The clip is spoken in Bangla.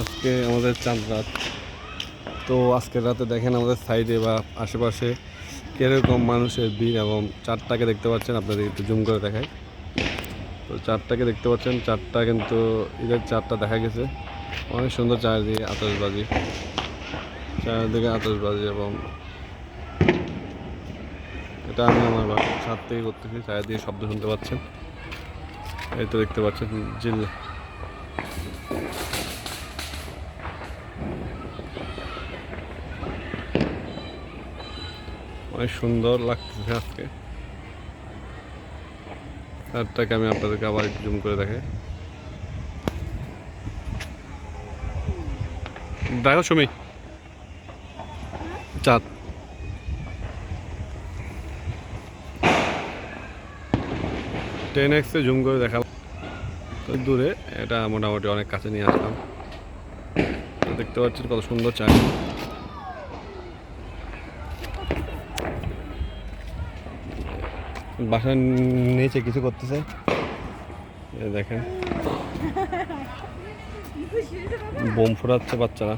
আজকে আমাদের চাঁদ রাত। তো আজকের রাতে দেখেন আমাদের সাইডে বা আশেপাশে কীরকম মানুষের ভিড় এবং চারটাকে দেখতে পাচ্ছেন, আপনাদের একটু জুম করে দেখায় তো চারটাকে দেখতে পাচ্ছেন চারটা কিন্তু ঈদের চারটা দেখা গেছে। অনেক সুন্দর চারিদিকে আতশবাজি। চারিদিকে আতশবাজি এবং এটা আমি আমার বা- ছাদ থেকে করতেছি, চারিদিকে শব্দ শুনতে পাচ্ছেন। এই তো দেখতে পাচ্ছেন, জিল্লা। অনেক সুন্দর লাগতেছে আজকে। চারটাকে আমি আপনাদেরকে আবার একটু জুম করে দেখাই। দেখো সুমি। চাঁদ। টেন এক্সে জুম করে দেখালাম। দূরে এটা মোটামুটি অনেক কাছে নিয়ে আসলাম। দেখতে পাচ্ছেন কত সুন্দর চায় বাসার নিচে কিছু করতেছে। দেখেন। বোম ফোরাচ্ছে বাচ্চারা।